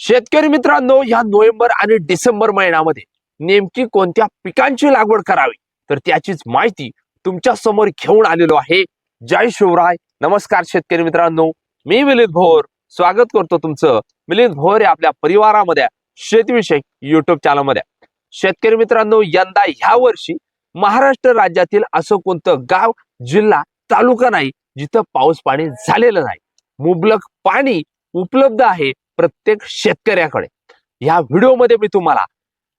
शेतकरी मित्रांनो या नोव्हेंबर आणि डिसेंबर महिन्यामध्ये नेमकी कोणत्या पिकांची लागवड करावी? तर त्याचीच माहिती तुमच्यासमोर घेऊन आलेलो आहे. जय शिवराय. नमस्कार शेतकरी मित्रांनो. मी मिलिंद भोर. स्वागत करतो तुमचं मिलिंद भोर या आपल्या परिवारामध्ये शेतीविषयक युट्यूब चॅनलमध्ये शेतकरी मित्रांनो यंदा ह्या वर्षी महाराष्ट्र राज्यातील असं कोणतं गाव जिल्हा तालुका नाही जिथं पाऊस पाणी झालेलं नाही. मुबलक पाणी उपलब्ध आहे प्रत्येक शेतकऱ्याकडे. या व्हिडिओमध्ये मी तुम्हाला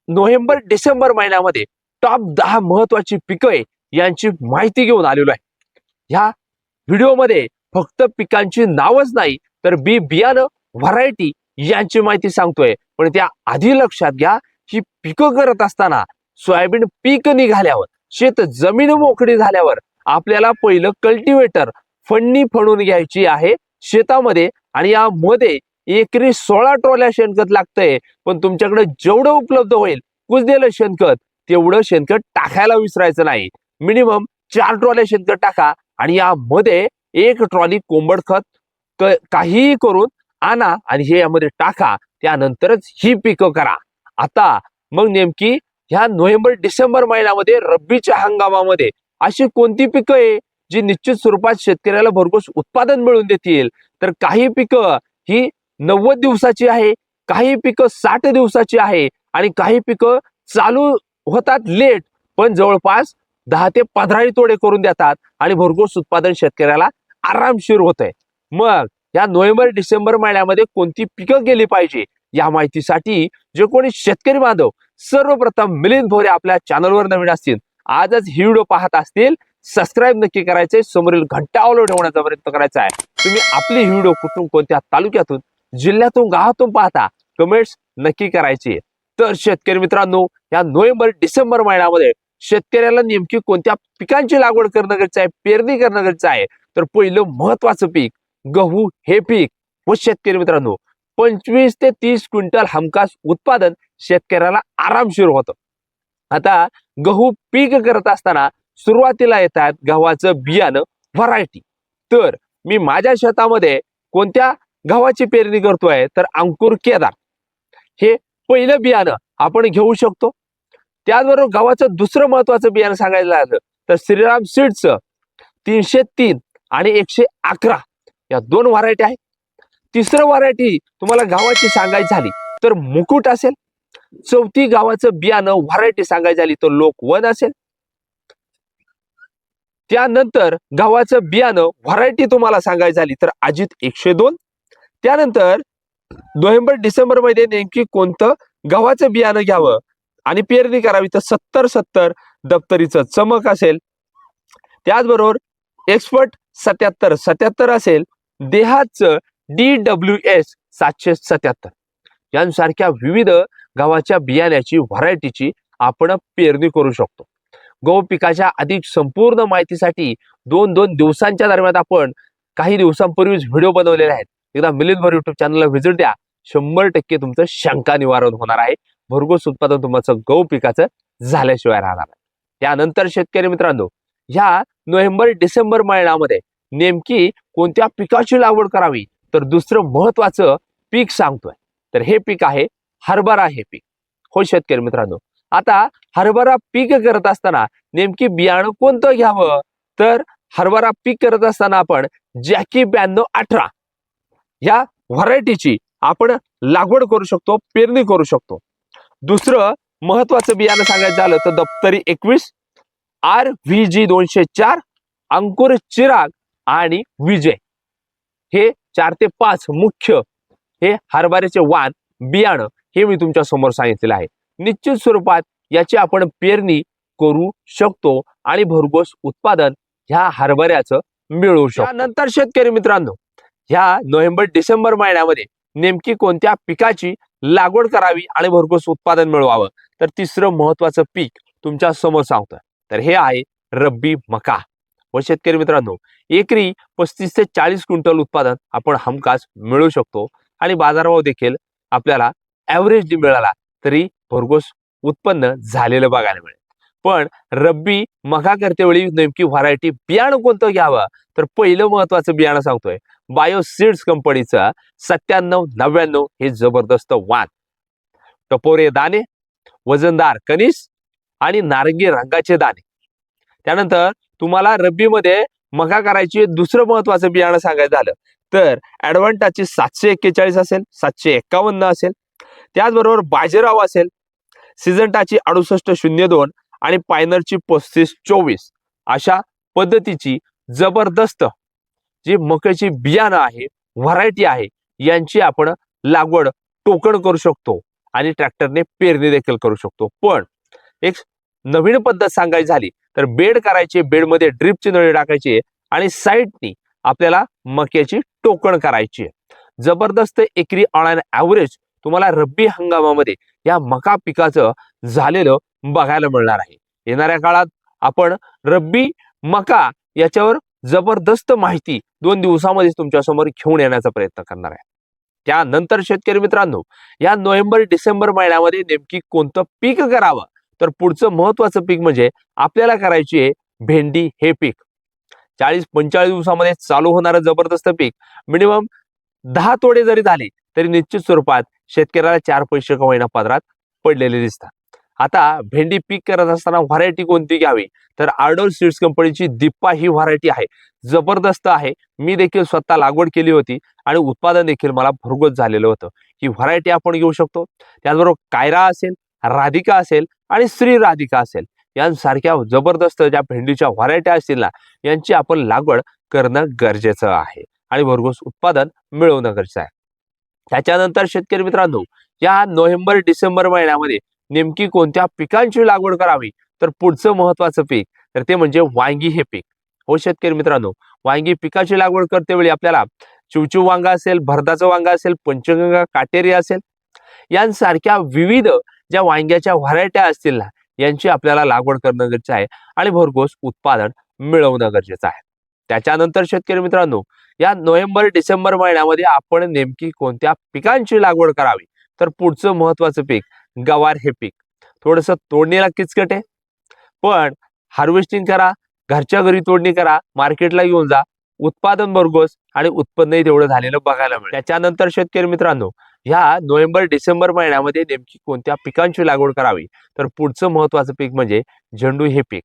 नोव्हेंबर डिसेंबर महिन्यामध्ये टॉप दहा महत्वाची पिकं आहे यांची माहिती घेऊन आलेलो आहे. ह्या व्हिडिओमध्ये फक्त पिकांची नावच नाही तर बी बियाणं व्हरायटी यांची माहिती सांगतोय. पण त्या आधी लक्षात घ्या ही पिकं करत असताना सोयाबीन पीक निघाल्यावर शेत जमीन मोकळी झाल्यावर आपल्याला पहिलं कल्टिवेटर फणणी फणून घ्यायची आहे. शेतामध्ये आणि यामध्ये एकरी सोळा ट्रॉल्या शेणखत लागतंय. पण तुमच्याकडे जेवढं उपलब्ध होईल कुजलेलं शेणखत तेवढं शेणखत टाकायला विसरायचं नाही. मिनिमम चार ट्रॉल्या शेणखत टाका आणि यामध्ये एक ट्रॉली कोंबड खत काहीही करून आणा आणि हे यामध्ये टाका. त्यानंतरच ही पिकं करा. आता मग नेमकी ह्या नोव्हेंबर डिसेंबर महिन्यामध्ये रब्बीच्या हंगामामध्ये अशी कोणती पिकं आहे? जी निश्चित स्वरूपात शेतकऱ्याला भरघोस उत्पादन मिळवून देतील. तर काही पिकं ही नव्वद दिवसाची आहे काही पिकं साठ दिवसाची आहे आणि काही पिकं चालू होतात लेट पण जवळपास दहा ते पंधराही तोडे करून देतात आणि भरघोस उत्पादन शेतकऱ्याला आरामशीर होत आहे मग या नोव्हेंबर डिसेंबर महिन्यामध्ये कोणती पिकं गेली पाहिजे या माहितीसाठी जे कोणी शेतकरी बांधव सर्वप्रथम मिलिंद भोरे आपल्या चॅनलवर नवीन असतील. आजच ही व्हिडिओ पाहत असतील. सबस्क्राईब नक्की करायचे समोरील घंटा ऑलो ठेवण्याचा प्रयत्न करायचा आहे. तुम्ही आपली व्हिडिओ कुठून कोणत्या तालुक्यातून जिल्ह्यातून गावातून पाहता कमेंट्स नक्की करायची तर शेतकरी मित्रांनो या नोव्हेंबर डिसेंबर महिन्यामध्ये शेतकऱ्याला नेमकी कोणत्या पिकांची लागवड करणं गरजेचं आहे पेरणी करणं गरजेचं आहे? तर पहिलं महत्वाचं पीक गहू हे पीक. व शेतकरी मित्रांनो पंचवीस ते तीस क्विंटल हमखास उत्पादन शेतकऱ्याला आरामशीर होतं. आता गहू पीक करत असताना सुरुवातीला येतात गव्हाचं बियाणं व्हरायटी तर मी माझ्या शेतामध्ये कोणत्या गव्हाची पेरणी करतोय? तर अंकुर केदार. हे पहिलं बियाणं आपण घेऊ शकतो. त्याचबरोबर गव्हाचं दुसरं महत्वाचं बियाणं सांगायचं झालं तर श्रीराम सीड्सचं तीनशे तीन आणि एकशे अकरा. या दोन व्हरायटी आहेत. तिसरं व्हरायटी तुम्हाला गावाची सांगायची झाली तर मुकुट असेल. चौथी गावाचं बियाणं व्हरायटी सांगायची झाली तर लोक वन असेल. त्यानंतर गव्हाचं बियाणं व्हरायटी तुम्हाला सांगायची झाली तर अजित एकशे दोन. त्यानंतर नोव्हेंबर डिसेंबरमध्ये नेमकी कोणतं गव्हाचं बियाणं घ्यावं? आणि पेरणी करावी तर सत्तर सत्तर दप्तरीचं चमक असेल. त्याचबरोबर एक्सपर्ट सत्याहत्तर सत्याहत्तर असेल. देहाचं डी डब्ल्यू एस सातशे सत्याहत्तर. यांसारख्या विविध गव्हाच्या बियाण्याची व्हरायटीची आपण पेरणी करू शकतो. गहू पिकाच्या अधिक संपूर्ण माहितीसाठी दोन दोन दिवसांच्या दरम्यान आपण काही दिवसांपूर्वीच व्हिडिओ बनवलेले आहेत. एकदा मिलिंदभर युट्यूब चॅनलला व्हिजिट द्या. शंभर टक्के तुमचं शंका निवारण होणार आहे. भरघोस उत्पादन तुमचं गहू पिकाचं झाल्याशिवाय राहणार आहे त्यानंतर शेतकरी मित्रांनो ह्या नोव्हेंबर डिसेंबर महिन्यामध्ये नेमकी कोणत्या पिकाची लागवड करावी? तर दुसरं महत्वाचं पीक सांगतोय. तर हे पीक आहे हरभरा हे पीक. हो शेतकरी मित्रांनो आता हरभरा पीक करत असताना नेमकी बियाणं कोणतं घ्यावं? तर हरभरा पीक करत असताना आपण जॅकी ब्याण्णव अठरा या व्हरायटीची आपण लागवड करू शकतो पेरणी करू शकतो. दुसरं महत्वाचं बियाणं सांगायचं झालं तर दप्तरी एकवीस आर व्ही जी दोनशे चार अंकुर चिराग आणि विजय. हे चार ते पाच मुख्य हे हरभऱ्याचे वाण बियाणं हे मी तुमच्यासमोर सांगितलेलं आहे. निश्चित स्वरूपात याची आपण पेरणी करू शकतो आणि भरघोस उत्पादन ह्या हरभऱ्याचं मिळवू शकतो. नंतर शेतकरी मित्रांनो ह्या नोव्हेंबर डिसेंबर महिन्यामध्ये नेमकी कोणत्या पिकाची लागवड करावी आणि भरघोस उत्पादन मिळवावं? तर तिसरं महत्वाचं पीक तुमच्यासमोर सांगतं तर हे आहे रब्बी मका. व शेतकरी मित्रांनो एकरी पस्तीस ते चाळीस क्विंटल उत्पादन आपण हमखास मिळवू शकतो आणि बाजारभाव देखील आपल्याला ॲव्हरेज मिळाला तरी भरघोस उत्पन्न झालेलं बघायला मिळेल. पण रब्बी मका करतेवेळी नेमकी व्हरायटी बियाणं कोणतं घ्यावं? तर पहिलं महत्वाचं बियाणं सांगतोय. बायो सीड्स कंपनीचं सत्त्याण्णव नव्याण्णव हे जबरदस्त वाण. टपोरे दाणे वजनदार कनिस आणि नारंगी रंगाचे दाणे. त्यानंतर तुम्हाला रब्बीमध्ये मका करायची दुसरं महत्वाचं बियाणं सांगायचं झालं तर ॲडव्हान्टाची सातशे एक्केचाळीस असेल सातशे एक्कावन्न असेल. त्याचबरोबर बाजीराव असेल सिजंटाची अडुसष्ट शून्य दोन आणि पायनरची पस्तीस चोवीस अशा पद्धतीची जबरदस्त जी मक्याची बियाणं आहे व्हरायटी आहे यांची आपण लागवड टोकण करू शकतो आणि ट्रॅक्टरने पेरणी देखील करू शकतो. पण एक नवीन पद्धत सांगायची झाली तर बेड करायचे बेडमध्ये ड्रिपची नळी टाकायची आणि साईडनी आपल्याला मक्याची टोकण करायची आहे. जबरदस्त एकरी ऑन ॲव्हरेज तुम्हाला रब्बी हंगामामध्ये या मका पिकाचं झालेलं बघायला मिळणार आहे. येणाऱ्या काळात आपण रब्बी मका याच्यावर जबरदस्त माहिती दोन दिवसामध्ये तुमच्यासमोर घेऊन येण्याचा प्रयत्न करणार आहे. त्यानंतर शेतकरी मित्रांनो या नोव्हेंबर डिसेंबर महिन्यामध्ये नेमकी कोणतं पीक करावं? तर पुढचं महत्वाचं पीक म्हणजे आपल्याला करायची आहे भेंडी हे पीक. चाळीस पंचेचाळीस दिवसामध्ये चालू होणारं जबरदस्त पीक. मिनिमम दहा तोडे जरी झाले तरी निश्चित स्वरूपात शेतकऱ्याला चार पैसे कमाईना पदरात पडलेले दिसतात. आता भेंडी पीक करत असताना व्हरायटी कोणती घ्यावी? तर आर्डोल सीड्स कंपनीची दिप्पा ही व्हरायटी आहे. जबरदस्त आहे. मी देखील स्वतः लागवड केली होती आणि उत्पादन देखील मला भरघोस झालेलं होतं. ही व्हरायटी आपण घेऊ शकतो. त्याचबरोबर कायरा असेल राधिका असेल आणि श्री राधिका असेल. यांसारख्या जबरदस्त ज्या भेंडीच्या व्हरायट्या असतील ना यांची आपण लागवड करणं गरजेचं आहे आणि भरघोस उत्पादन मिळवणं गरजेचं आहे. त्याच्यानंतर शेतकरी मित्रांनो या नोव्हेंबर डिसेंबर महिन्यामध्ये नेमकी कोणत्या पिकांची लागवड करावी? तर पुढचं महत्वाचं पीक तर ते म्हणजे वांगी हे पीक. हो शेतकरी मित्रांनो वांगी पिकाची लागवड करते वेळी आपल्याला चिवचिव वांगा असेल भरदाचं वांगा असेल पंचगंगा काटेरी असेल यांसारख्या विविध ज्या वांग्याच्या व्हरायट्या असतील ना यांची आपल्याला लागवड करणं गरजेचं आहे आणि भरघोस उत्पादन मिळवणं गरजेचं आहे. त्याच्यानंतर शेतकरी मित्रांनो या नोव्हेंबर डिसेंबर महिन्यामध्ये आपण नेमकी कोणत्या पिकांची लागवड करावी? तर पुढचं महत्वाचं पीक गवार हे पीक. थोडस तोडणीला किचकट आहे. पण हार्वेस्टिंग करा घरच्या घरी तोडणी करा मार्केटला घेऊन जा उत्पादन भरघोस आणि उत्पन्नही तेवढं झालेलं बघायला मिळेल. त्याच्यानंतर शेतकरी मित्रांनो ह्या नोव्हेंबर डिसेंबर महिन्यामध्ये नेमकी कोणत्या पिकांची लागवड करावी? तर पुढचं महत्वाचं पीक म्हणजे झेंडू हे पीक.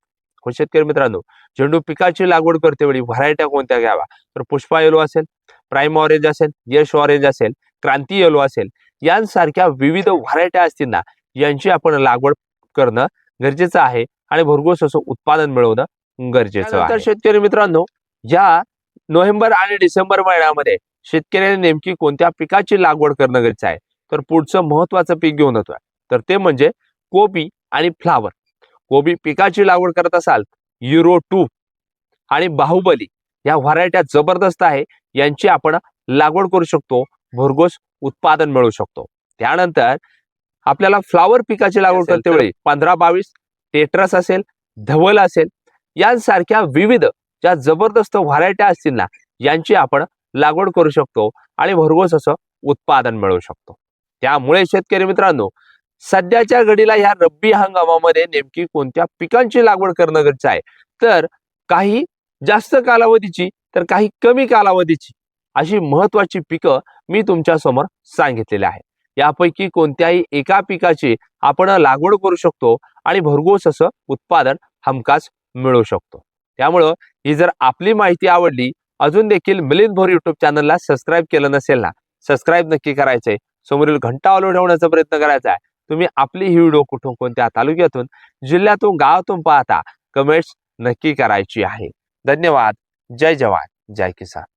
शेतकरी मित्रांनो झेंडू पिकाची लागवड करते वेळी व्हरायट्या कोणत्या घ्यावा? तर पुष्पा येलो असेल प्राईम ऑरेंज असेल यश ऑरेंज असेल क्रांती येलो असेल यांसारख्या विविध व्हरायट्या असतील ना यांची आपण लागवड करणं गरजेचं आहे आणि भरघोस असं उत्पादन मिळवणं गरजेचं आहे. शेतकरी मित्रांनो या नोव्हेंबर आणि डिसेंबर महिन्यामध्ये शेतकऱ्याने नेमकी कोणत्या पिकाची लागवड करणं गरजेचं आहे? तर पुढचं महत्वाचं पीक घेऊन येतोय. तर ते म्हणजे कोबी आणि फ्लावर. कोबी पिकाची लागवड करत असाल युरो टू आणि बाहुबली या व्हरायट्या जबरदस्त आहे यांची आपण लागवड करू शकतो भरघोस उत्पादन मिळवू शकतो. त्यानंतर आपल्याला फ्लावर पिकाची लागवड करते वेळी पंधरा बावीस टेट्रस असेल धवल असेल यांसारख्या विविध ज्या जबरदस्त व्हरायट्या असतील ना यांची आपण लागवड करू शकतो आणि भरघोस असं उत्पादन मिळवू शकतो. त्यामुळे शेतकरी मित्रांनो सध्याच्या घडीला या रब्बी हंगामामध्ये नेमकी कोणत्या पिकांची लागवड करणं गरजेचं आहे? तर काही जास्त कालावधीची तर काही कमी कालावधीची अशी महत्वाची पिकं मी तुमच्यासमोर सांगितलेली आहे यापैकी कोणत्याही एका पिकाची आपण लागवड करू शकतो आणि भरघोस असं उत्पादन हमखास मिळवू शकतो. त्यामुळं ही जर आपली माहिती आवडली अजून देखील मिलिंद भोर युट्यूब चॅनलला सबस्क्राईब केलं नसेल ना सबस्क्राईब नक्की करायचंय. समोरील घंटा ऑलो ठेवण्याचा प्रयत्न करायचा आहे. तुम्ही आपली ही व्हिडिओ कुठून कोणत्या तालुक्यातून जिल्ह्यातून गावातून पाहता कमेंट्स नक्की करायची आहे. धन्यवाद. जय जवान. जय किसान.